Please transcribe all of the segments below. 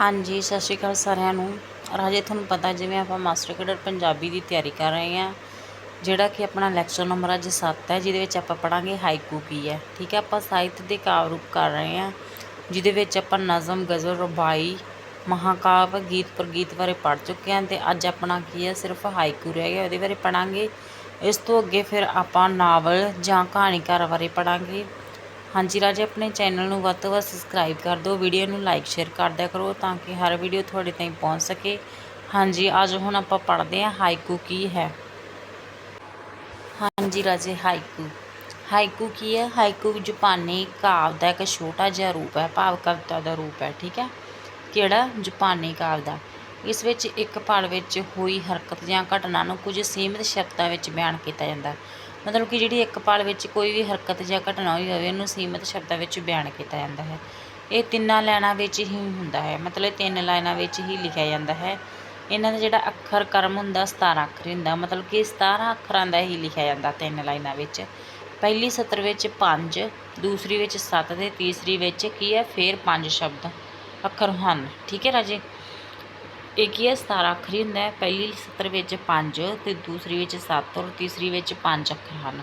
ਹਾਂਜੀ, ਸਤਿ ਸ਼੍ਰੀ ਅਕਾਲ ਸਾਰਿਆਂ ਨੂੰ। ਰਾਜੇ ਤੁਹਾਨੂੰ ਪਤਾ ਜਿਵੇਂ ਆਪਾਂ ਮਾਸਟਰ ਕੈਡਰ ਪੰਜਾਬੀ ਦੀ ਤਿਆਰੀ ਕਰ ਰਹੇ ਹਾਂ, ਜਿਹੜਾ ਕਿ ਆਪਣਾ ਲੈਕਚਰ ਨੰਬਰ ਅੱਜ 7 ਹੈ, ਜਿਹਦੇ ਵਿੱਚ ਆਪਾਂ ਪੜਾਂਗੇ ਹਾਈਕੂ ਕੀ ਹੈ। ਠੀਕ ਹੈ, ਆਪਾਂ ਸਾਹਿਤ ਦੇ ਕਾਵਿ ਰੂਪ ਕਰ ਰਹੇ ਹਾਂ, ਜਿਹਦੇ ਵਿੱਚ ਆਪਾਂ ਨਜ਼ਮ, ਗਜ਼ਲ, ਰਬਾਈ, ਮਹਾਕਾਵ, ਗੀਤ ਪ੍ਰਗੀਤ ਬਾਰੇ ਪੜ ਚੁੱਕੇ ਹਾਂ ਤੇ ਅੱਜ ਆਪਣਾ ਕੀ ਹੈ, ਸਿਰਫ ਹਾਈਕੂ ਰਹਿ ਗਿਆ, ਉਹਦੇ ਬਾਰੇ ਪੜਾਂਗੇ ਇਸ ਤੋਂ ਅੱਗੇ ਫਿਰ ਆਪਾਂ ਨਾਵਲ ਜਾਂ ਕਹਾਣੀਕਾਰ ਬਾਰੇ ਪੜਾਂਗੇ ਹਾਂਜੀ ਰਾਜੇ, ਆਪਣੇ ਚੈਨਲ ਨੂੰ ਵੱਧ ਤੋਂ ਵੱਧ ਸਬਸਕ੍ਰਾਈਬ ਕਰ ਦਿਓ ਵੀਡੀਓ ਨੂੰ ਲਾਈਕ ਸ਼ੇਅਰ ਕਰ ਦਿਆ ਕਰੋ ਤਾਂ ਕਿ ਹਰ ਵੀਡੀਓ ਤੁਹਾਡੇ ਤਾਈਂ ਪਹੁੰਚ ਸਕੇ। ਹਾਂਜੀ, ਅੱਜ ਹੁਣ ਆਪਾਂ ਪੜ੍ਹਦੇ ਹਾਂ ਹਾਈਕੂ ਕੀ ਹੈ। ਹਾਂਜੀ ਰਾਜੇ, ਹਾਈਕੂ। ਹਾਈਕੂ ਕੀ ਹੈ? ਹਾਈਕੂ ਜਾਪਾਨੀ ਕਾਵ ਦਾ ਇੱਕ ਛੋਟਾ ਜਿਹਾ ਰੂਪ ਹੈ, ਭਾਵ ਕਵਿਤਾ ਦਾ ਰੂਪ ਹੈ, ਠੀਕ ਹੈ? ਕਿਹੜਾ? ਜਾਪਾਨੀ ਕਾਵਿ ਦਾ। ਇਸ ਵਿੱਚ ਇੱਕ ਪਲ ਵਿੱਚ ਹੋਈ ਹਰਕਤ ਜਾਂ ਘਟਨਾ ਨੂੰ ਕੁਝ ਸੀਮਿਤ ਸ਼ਬਦਾਂ ਵਿੱਚ ਬਿਆਨ ਕੀਤਾ ਜਾਂਦਾ ਹੈ। ਮਤਲਬ ਕਿ ਜਿਹੜੀ ਇੱਕ ਪਲ ਵਿੱਚ ਕੋਈ ਵੀ ਹਰਕਤ ਜਾਂ ਘਟਨਾ ਹੋਈ ਹੋਵੇ, ਉਹਨੂੰ ਸੀਮਿਤ ਸ਼ਬਦਾਂ ਵਿੱਚ ਬਿਆਨ ਕੀਤਾ ਜਾਂਦਾ ਹੈ। ਇਹ ਤਿੰਨਾਂ ਲਾਈਨਾਂ ਵਿੱਚ ਹੀ ਹੁੰਦਾ ਹੈ। ਮਤਲਬ ਤਿੰਨ ਲਾਈਨਾਂ ਵਿੱਚ ਹੀ ਲਿਖਿਆ ਜਾਂਦਾ ਹੈ। ਇਹਨਾਂ ਦਾ ਜਿਹੜਾ ਅੱਖਰ ਕਰਮ ਹੁੰਦਾ 17 ਅੱਖਰ ਹੁੰਦਾ। ਮਤਲਬ ਕਿ 17 ਅੱਖਰਾਂ ਦਾ ਹੀ ਲਿਖਿਆ ਜਾਂਦਾ ਤਿੰਨ ਲਾਈਨਾਂ ਵਿੱਚ। ਪਹਿਲੀ ਸਤਰ ਵਿੱਚ ਪੰਜ, ਦੂਸਰੀ ਵਿੱਚ ਸੱਤ ਅਤੇ ਤੀਸਰੀ ਵਿੱਚ ਕੀ ਹੈ? ਫੇਰ ਪੰਜ ਸ਼ਬਦ ਅੱਖਰ ਹਨ। ਠੀਕ ਹੈ ਰਾਜੇ? ਇਹ ਕੀ ਹੈ 17 ਅੱਖਰੀ ਹੁੰਦਾ ਹੈ। ਪਹਿਲੀ ਸਤਰ ਵਿੱਚ 5 ਤੇ ਦੂਸਰੀ ਵਿੱਚ 7 ਔਰ ਤੀਸਰੀ ਵਿੱਚ 5 ਅੱਖਰ ਹਨ।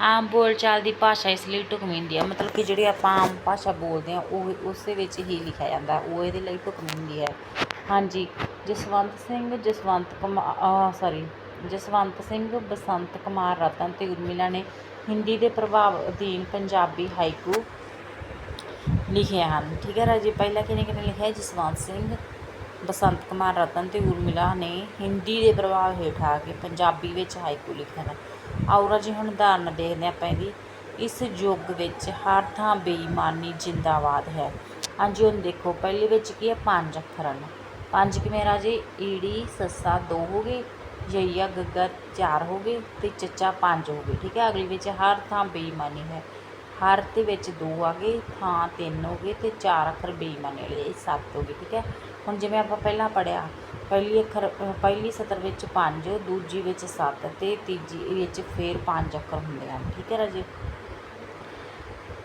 ਆਮ ਬੋਲਚਾਲ ਦੀ ਭਾਸ਼ਾ ਇਸ ਲਈ ਢੁਕਵੀਂ ਹੁੰਦੀ ਹੈ। ਮਤਲਬ ਕਿ ਜਿਹੜੀ ਆਪਾਂ ਆਮ ਭਾਸ਼ਾ ਬੋਲਦੇ ਹਾਂ, ਉਹ ਉਸੇ ਵਿੱਚ ਹੀ ਲਿਖਿਆ ਜਾਂਦਾ ਉਹ ਇਹਦੇ ਲਈ ਢੁਕਵੀਂ ਹੁੰਦੀ ਹੈ। ਹਾਂਜੀ, ਜਸਵੰਤ ਸਿੰਘ, ਜਸਵੰਤ ਕੁਮਾਰ ਸੌਰੀ ਜਸਵੰਤ ਸਿੰਘ, ਬਸੰਤ ਕੁਮਾਰ ਰਤਨ ਤੇ ਉਰਮਿਲਾ ਨੇ ਹਿੰਦੀ ਦੇ ਪ੍ਰਭਾਵ ਅਧੀਨ ਪੰਜਾਬੀ ਹਾਈਕੂ ਲਿਖੇ ਹਨ। ਠੀਕ ਹੈ ਰਾਜੀ, ਪਹਿਲਾਂ ਕਿਹਨੇ ਕਿਹਨੇ ਲਿਖਿਆ? ਜਸਵੰਤ ਸਿੰਘ ਬਸੰਤ ਕੁਮਾਰ ਰਤਨ ਅਤੇ ਉਰਮਿਲਾ ਨੇ ਹਿੰਦੀ ਦੇ ਪ੍ਰਭਾਵ ਹੇਠ ਆ ਕੇ ਪੰਜਾਬੀ ਵਿੱਚ ਹਾਈਕੂ ਲਿਖਿਆ ਹੈ। ਆਓ ਰਾਜੀ ਹੁਣ ਉਦਾਹਰਨ ਦੇਖਦੇ ਆਪਾਂ ਇਹਦੀ। ਇਸ ਯੁੱਗ ਵਿੱਚ ਹਰ ਥਾਂ ਬੇਈਮਾਨੀ, ਜਿੰਦਾਬਾਦ ਹੈ। ਹਾਂਜੀ, ਹੁਣ ਦੇਖੋ, ਪਹਿਲੇ ਵਿੱਚ ਕੀ ਹੈ? ਪੰਜ ਅੱਖਰ। ਹਨ ਪੰਜ ਕਿਵੇਂ ਰਾਜੇ? ਈੜੀ, ਸੱਸਾ ਦੋ ਹੋ ਗਏ ਜਈਆ ਗੱਗਾ ਚਾਰ ਹੋ ਗਏ ਤੇ ਚੱਚਾ ਪੰਜ ਹੋ ਗਏ। ਠੀਕ ਹੈ, ਅਗਲੀ ਵਿੱਚ ਹਰ ਥਾਂ ਬੇਈਮਾਨੀ ਹੈ। ਹਰ ਦੇ ਵਿੱਚ ਦੋ ਆ ਗਏ ਥਾਂ ਤਿੰਨ ਹੋ ਗਏ ਤੇ ਚਾਰ ਅੱਖਰ ਬੇਈਮਾਨੀ ਵਾਲੇ ਇਹ ਸੱਤ ਹੋ ਗਏ ਠੀਕ ਹੈ? ਹੁਣ ਜਿਵੇਂ ਆਪਾਂ ਪਹਿਲਾਂ ਪੜਿਆ ਪਹਿਲੀ ਅੱਖਰ ਪਹਿਲੀ ਸਤਰ ਵਿੱਚ ਪੰਜ ਦੂਜੀ ਵਿੱਚ ਸੱਤ ਤੇ ਤੀਜੀ ਵਿੱਚ ਫੇਰ ਪੰਜ ਅੱਖਰ ਹੁੰਦੇ ਹਨ ਠੀਕ ਹੈ ਰਾਜੇ?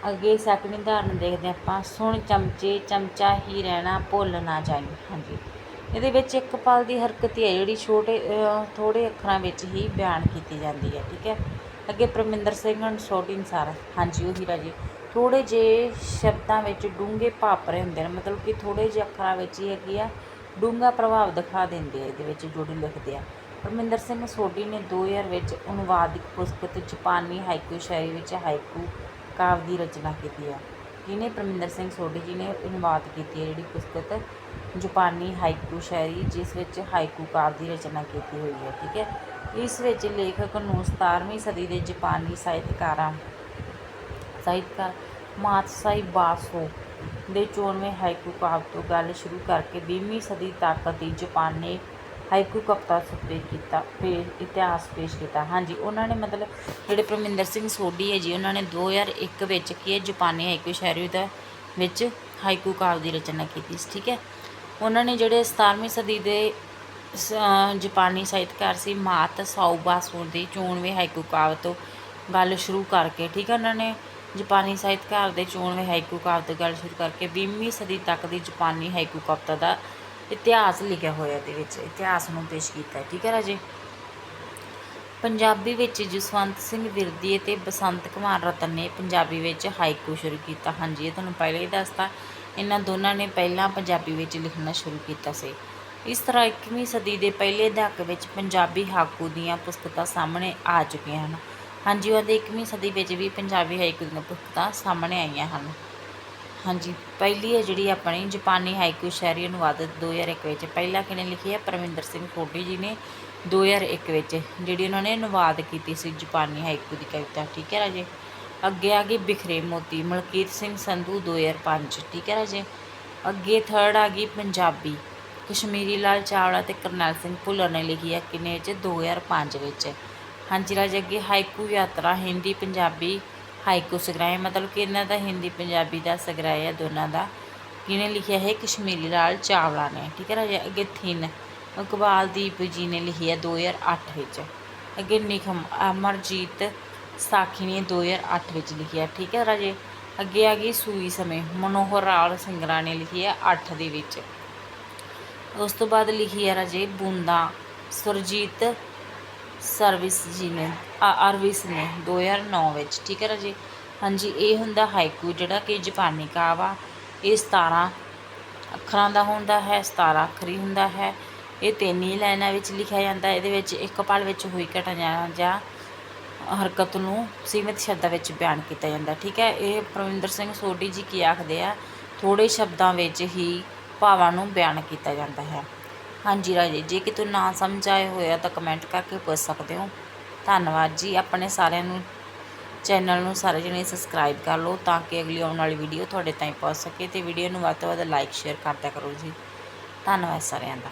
ਅੱਗੇ ਸੈਕਿੰਡ ਉਦਾਹਰਨ ਦੇਖਦੇ ਹਾਂ ਆਪਾਂ ਸੁਣ ਚਮਚੇ ਚਮਚਾ ਹੀ ਰਹਿਣਾ ਭੁੱਲ ਨਾ ਜਾਈ ਹਾਂਜੀ। ਇਹਦੇ ਵਿੱਚ ਇੱਕ ਪਲ ਦੀ ਹਰਕਤ ਹੀ ਹੈ ਜਿਹੜੀ ਛੋਟੇ ਅ, ਥੋੜੇ ਅੱਖਰਾਂ ਵਿੱਚ ਹੀ ਬਿਆਨ ਕੀਤੀ ਜਾਂਦੀ ਹੈ ਠੀਕ ਹੈ? ਅੱਗੇ ਪਰਮਿੰਦਰ ਸਿੰਘ ਅਨਸੋਟੀ ਅਨੁਸਾਰ ਹਾਂਜੀ, ਉਹ ਹੀਰਾ ਜੀ ਥੋੜੇ ਜਿਹੇ ਸ਼ਬਦਾਂ ਵਿੱਚ ਡੂੰਘੇ ਭਾਪਰੇ ਹੁੰਦੇ ਨੇ। ਮਤਲਬ ਕਿ ਥੋੜੇ ਜਿਹੇ ਅੱਖਰਾਂ ਵਿੱਚ ਹੀ ਹੈਗੀ ਆ, ਡੂੰਘਾ ਪ੍ਰਭਾਵ ਦਿਖਾ ਦਿੰਦੇ ਆ, ਇਹਦੇ ਵਿੱਚ ਜੋੜੀ ਲਿਖਦੇ ਆ। ਪਰਮਿੰਦਰ ਸਿੰਘ ਸੋਢੀ ਨੇ 2000 ਵਿੱਚ ਅਨੁਵਾਦਿਕ ਪੁਸਤਕ ਜਾਪਾਨੀ ਹਾਈਕੂ ਸ਼ਾਇਰੀ ਵਿੱਚ ਹਾਈਕੂ ਕਾਵਿ ਦੀ ਰਚਨਾ ਕੀਤੀ ਹੈ ਜਿਹਨੇ ਪਰਮਿੰਦਰ ਸਿੰਘ ਸੋਢੀ ਜੀ ਨੇ ਅਨੁਵਾਦ ਕੀਤੀ ਹੈ ਜਿਹੜੀ ਪੁਸਤਕ, ਜਾਪਾਨੀ ਹਾਈਕੂ ਸ਼ਾਇਰੀ, ਜਿਸ ਵਿੱਚ ਹਾਈਕੂ ਕਾਵਿ ਦੀ ਰਚਨਾ ਕੀਤੀ ਹੋਈ ਹੈ, ਠੀਕ ਹੈ? ਇਸ ਵਿੱਚ ਲੇਖਕ ਨੂੰ 17ਵੀਂ ਸਦੀ ਦੇ ਜਾਪਾਨੀ ਸਾਹਿਤਕਾਰਾਂ, ਸਾਹਿਤਕਾਰ ਮਾਤਸਾਈ ਬਾਸੋ ਦੇ 94 ਹਾਈਕੂ ਕਾਵਿ ਤੋਂ ਗੱਲ ਸ਼ੁਰੂ ਕਰਕੇ 20ਵੀਂ ਸਦੀ ਤੱਕ ਦੀ ਜਾਪਾਨੀ ਹਾਈਕੂ ਕਵਿਤਾ ਸੁਪੇ ਕੀਤਾ ਪੇ ਇਤਿਹਾਸ ਪੇਸ਼ ਕੀਤਾ। ਹਾਂਜੀ, ਉਹਨਾਂ ਨੇ ਮਤਲਬ ਜਿਹੜੇ ਪਰਮਿੰਦਰ ਸਿੰਘ ਸੋਢੀ ਹੈ ਜੀ, ਉਹਨਾਂ ਨੇ 2001 ਵਿੱਚ ਕੀ ਹੈ, ਜਾਪਾਨੀ ਹਾਈਕੂ ਸ਼ਾਇਰੀ ਦਾ ਵਿੱਚ ਹਾਈਕੂ ਕਾਵਿ ਦੀ ਰਚਨਾ ਕੀਤੀ ਸੀ, ਠੀਕ ਹੈ? ਉਹਨਾਂ ਨੇ ਜਿਹੜੇ 17ਵੀਂ ਸਦੀ ਦੇ ਜਾਪਾਨੀ ਸਾਹਿਤਕਾਰ ਸੀ ਮਾਤ ਸਾਊਬਾਸੋ ਦੀ 94 ਹਾਈਕੂ ਕਾਵਿ ਤੋਂ ਗੱਲ ਸ਼ੁਰੂ ਕਰਕੇ, ਠੀਕ ਹੈ ਉਹਨਾਂ ਨੇ? ਜਾਪਾਨੀ ਸਾਹਿਤਕਾਰ ਦੇ 94 ਹਾਈਕੂ ਕਾਵਿ ਤੋਂ ਗੱਲ ਸ਼ੁਰੂ ਕਰਕੇ 20ਵੀਂ ਸਦੀ ਤੱਕ ਦੀ ਜਾਪਾਨੀ ਹਾਈਕੂ ਕਵਿਤਾ ਦਾ ਇਤਿਹਾਸ ਲਿਖਿਆ ਹੋਇਆ ਇਹਦੇ ਵਿੱਚ, ਇਤਿਹਾਸ ਨੂੰ ਪੇਸ਼ ਕੀਤਾ ਠੀਕ ਹੈ ਰਾਜੇ? ਪੰਜਾਬੀ ਵਿੱਚ ਜਸਵੰਤ ਸਿੰਘ ਵਿਰਦੀ ਅਤੇ ਬਸੰਤ ਕੁਮਾਰ ਰਤਨ ਨੇ ਪੰਜਾਬੀ ਵਿੱਚ ਹਾਈਕੂ ਸ਼ੁਰੂ ਕੀਤਾ। ਹਾਂਜੀ, ਇਹ ਤੁਹਾਨੂੰ ਪਹਿਲਾਂ ਹੀ ਦੱਸਤਾ। ਇਹਨਾਂ ਦੋਨਾਂ ਨੇ ਪਹਿਲਾਂ ਪੰਜਾਬੀ ਵਿੱਚ ਲਿਖਣਾ ਸ਼ੁਰੂ ਕੀਤਾ ਸੀ। ਇਸ ਤਰ੍ਹਾਂ 21ਵੀਂ ਸਦੀ ਦੇ ਪਹਿਲੇ ਦਹਾਕੇ ਵਿੱਚ ਪੰਜਾਬੀ ਹਾਕੂ ਦੀਆਂ ਪੁਸਤਕਾਂ ਸਾਹਮਣੇ ਆ ਚੁੱਕੀਆਂ ਹਨ। ਹਾਂਜੀ, ਉਹਦੇ 21ਵੀਂ ਸਦੀ ਵਿੱਚ ਵੀ ਪੰਜਾਬੀ ਹਾਈਕੂ ਦੀਆਂ ਪੁਸਤਕਾਂ ਸਾਹਮਣੇ ਆਈਆਂ ਹਨ। ਹਾਂਜੀ, ਪਹਿਲੀ ਹੈ ਜਿਹੜੀ ਆਪਣੀ ਜਾਪਾਨੀ ਹਾਈਕੂ ਸ਼ਾਇਰੀ ਅਨੁਵਾਦਿਤ 2001 ਵਿੱਚ। ਪਹਿਲਾਂ ਕਿਹਨੇ ਲਿਖੀ ਹੈ? ਪਰਮਿੰਦਰ ਸਿੰਘ ਫੋਡੀ ਜੀ ਨੇ 2001 ਵਿੱਚ, ਜਿਹੜੀ ਉਹਨਾਂ ਨੇ ਅਨੁਵਾਦ ਕੀਤੀ ਸੀ ਜਾਪਾਨੀ ਹਾਈਕੂ ਦੀ ਕਵਿਤਾ। ਠੀਕ ਹੈ ਰਾਜੇ? ਅੱਗੇ ਆ ਗਈ ਬਿਖਰੇ ਮੋਤੀ, ਮਲਕੀਤ ਸਿੰਘ ਸੰਧੂ 2005 ਠੀਕ ਹੈ ਰਾਜੇ? ਅੱਗੇ ਥਰਡ ਆ ਗਈ ਪੰਜਾਬੀ। ਕਸ਼ਮੀਰੀ ਲਾਲ ਚਾਵਲਾ ਤੇ ਕਰਨੈਲ ਸਿੰਘ ਭੁੱਲਰ ਨੇ ਲਿਖੀ ਹੈ ਕਿੰਨੇ ਵਿੱਚ 2005 ਵਿੱਚ। ਹਾਂਜੀ ਰਾਜੇ, ਅੱਗੇ ਹਾਈਕੂ ਯਾਤਰਾ, ਹਿੰਦੀ, ਪੰਜਾਬੀ ਹਾਈਕੂ ਸੰਗ੍ਰਹਿ, ਮਤਲਬ ਕਿ ਇਹਨਾਂ ਦਾ ਹਿੰਦੀ, ਪੰਜਾਬੀ ਦਾ ਸੰਗ੍ਰਹਿ ਹੈ ਦੋਨਾਂ ਦਾ। ਕਿਹਨੇ ਲਿਖਿਆ ਹੈ ਕਸ਼ਮੀਰੀ ਲਾਲ ਚਾਵਲਾ ਨੇ। ਠੀਕ ਹੈ ਰਾਜੇ, ਅੱਗੇ ਥਿਨ। ਇਕਬਾਲਦੀਪ ਜੀ ਨੇ ਲਿਖੀ ਹੈ 2008 ਵਿੱਚ। ਅੱਗੇ ਨਿਖਮ ਅਮਰਜੀਤ ਸਾਖੀ ਨੇ 2008 ਵਿੱਚ ਲਿਖਿਆ ਠੀਕ ਹੈ ਰਾਜੇ, ਅੱਗੇ ਆ ਗਈ ਸੂਈ ਸਮੇਂ। ਮਨੋਹਰ ਲਾਲ ਸਿੰਗਰਾ ਨੇ ਲਿਖੀ ਹੈ 8 ਦੇ ਵਿੱਚ। ਉਸ ਤੋਂ ਬਾਅਦ ਲਿਖੀ ਹੈ ਰਾਜੇ ਬੂੰਦਾ, ਸੁਰਜੀਤ ਸਰਵਿਸ ਜੀ ਨੇ, ਆ- ਅਰਵਿਸ ਨੇ 2009 ਵਿੱਚ, ਠੀਕ ਹੈ ਰਾਜੇ? ਹਾਂਜੀ, ਇਹ ਹੁੰਦਾ ਹਾਈਕੂ ਜਿਹੜਾ ਕਿ ਜਾਪਾਨੀ ਕਾਵਾ ਇਹ 17 ਅੱਖਰਾਂ ਦਾ ਹੁੰਦਾ ਹੈ 17 ਅੱਖਰੀ ਹੁੰਦਾ ਹੈ। ਇਹ ਤਿੰਨ ਹੀ ਲਾਈਨਾਂ ਵਿੱਚ ਲਿਖਿਆ ਜਾਂਦਾ, ਇਹਦੇ ਵਿੱਚ ਇੱਕ ਪਲ ਵਿੱਚ ਹੋਈ ਘਟਨਾ ਜਾਂ ਹਰਕਤ ਨੂੰ ਸੀਮਿਤ ਸ਼ਬਦਾਂ ਵਿੱਚ ਬਿਆਨ ਕੀਤਾ ਜਾਂਦਾ, ਠੀਕ ਹੈ? ਇਹ ਪ੍ਰਵਿੰਦਰ ਸਿੰਘ ਸੋਢੀ ਜੀ ਕੀ ਆਖਦੇ ਆ ਥੋੜੇ ਸ਼ਬਦਾਂ ਵਿੱਚ ਹੀ ਭਾਵਾਂ ਨੂੰ ਬਿਆਨ ਕੀਤਾ ਜਾਂਦਾ ਹੈ। ਹਾਂਜੀ ਰਾਜੇ, ਜੇ ਕਿਤੋਂ ਨਾ ਸਮਝ ਆਏ ਹੋਇਆ ਤਾਂ ਕਮੈਂਟ ਕਰਕੇ ਪੁੱਛ ਸਕਦੇ ਹੋ। ਧੰਨਵਾਦ ਜੀ, ਆਪਣੇ ਸਾਰਿਆਂ ਨੂੰ ਚੈਨਲ ਨੂੰ ਸਾਰੇ ਜਣੇ ਸਬਸਕ੍ਰਾਈਬ ਕਰ ਲਓ ਤਾਂ ਕਿ ਅਗਲੀ ਆਉਣ ਵਾਲੀ ਵੀਡੀਓ ਤੁਹਾਡੇ ਤਾਈਂ ਪਹੁੰਚ ਸਕੇ ਤੇ ਵੀਡੀਓ ਨੂੰ ਵੱਧ ਤੋਂ ਵੱਧ ਲਾਈਕ ਸ਼ੇਅਰ ਕਰਦਿਆ ਕਰੋ ਜੀ। ਧੰਨਵਾਦ ਸਾਰਿਆਂ ਦਾ।